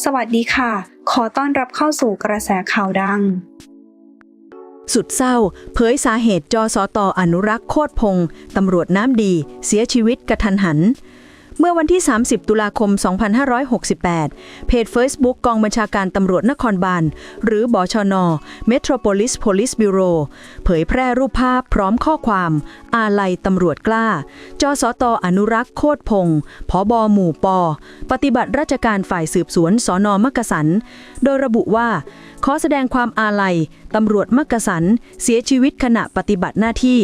สวัสดีค่ะ ขอต้อนรับเข้าสู่กระแสข่าวดัง สุดเศร้า เผยสาเหตุจสตอนุรักษ์โคตรพง ตำรวจน้ำดี เสียชีวิตกระทันหัน เมื่อวันที่ 30 ตุลาคม 2568 เพจ Facebook กองบัญชาการตำรวจนครบาล หรือบชน Metropolis Police Bureau เผยแพร่รูปภาพพร้อมข้อความ อาลัยตำรวจกล้า จสตอนุรักษ์โคตรพงศ์ผอบอหมู่ปอปฏิบัติราชการฝ่ายสืบสวนสอนอมักกะสัน โดยระบุว่า ขอแสดงความอาลัยตำรวจมักกะสัน เสียชีวิตขณะปฏิบัติหน้าที่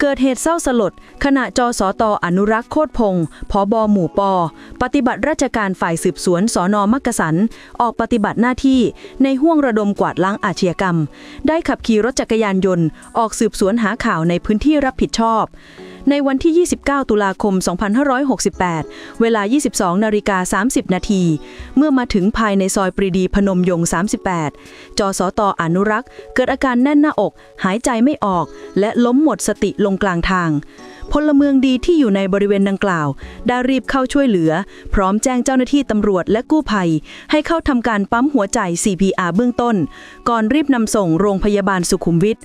เกิดเหตุเศร้าสลด ขณะจสตอนุรักษ์โคตรพงศ์ผอบอหมู่ปอ ปฏิบัติราชการฝ่ายสืบสวนสอนอมักกะสัน ออกปฏิบัติหน้าที่ในห่วงระดมกวาดล้างอาชญากรรม ได้ขับขี่รถจักรยานยนต์ ออกสืบสวนหาข่าวในพื้นที่รับผิดชอบ ในวันที่ 29 ตุลาคม 2568 เวลา 22 นาฬิกา 30 นาที เมื่อมาถึงภายในซอยปรีดีพนมยงค์ 38 จสตอนุรักษ์ เกิดอาการแน่นหน้าอก หายใจไม่ออก และล้มหมดสติลงกลางทางพลเมืองดีที่อยู่ในบริเวณดังกล่าว ได้รีบเข้าช่วยเหลือ พร้อมแจ้งเจ้าหน้าที่ตำรวจและกู้ภัย ให้เข้าทำการปั๊มหัวใจ CPR เบื้องต้น ก่อนรีบนำส่งโรงพยาบาลสุขุมวิท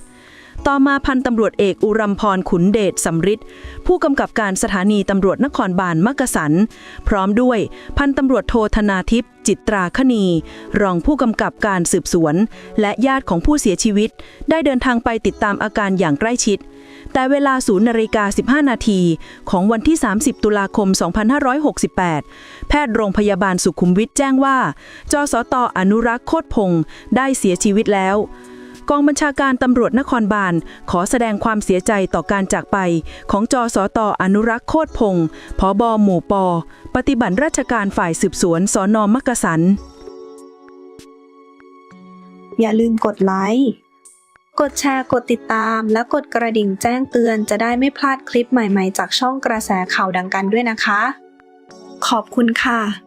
ต่อมาพันตำรวจเอกอุรัมพรขุนเดชสำริดผู้กำกับการสถานีตำรวจนครบาลมักกะสัน พร้อมด้วยพันตำรวจโทธนาทิพย์จิตราคณี รองผู้กำกับการสืบสวน และญาติของผู้เสียชีวิต ได้เดินทางไปติดตามอาการอย่างใกล้ชิด แต่เวลา0นาฬิกา15 นาที ของวันที่ 30 ตุลาคม 2568 แพทย์โรงพยาบาลสุขุมวิทแจ้งว่า จสตอนุรักษ์โคตพงศ์ได้เสียชีวิตแล้ว กองบัญชาการตำรวจนครบาล ขอแสดงความเสียใจต่อการจากไป ของจอสตอนุรักษ์โคตรพงศ์ผอบหมู่ปอปฏิบัติราชการฝ่ายสืบสวนสอนอมักกะสัน อย่าลืมกดไลค์กดแชร์กดติดตาม และกดกระดิ่งแจ้งเตือนจะได้ไม่พลาดคลิปใหม่ๆ จากช่องกระแสข่าวดังกันด้วยนะคะ ขอบคุณค่ะ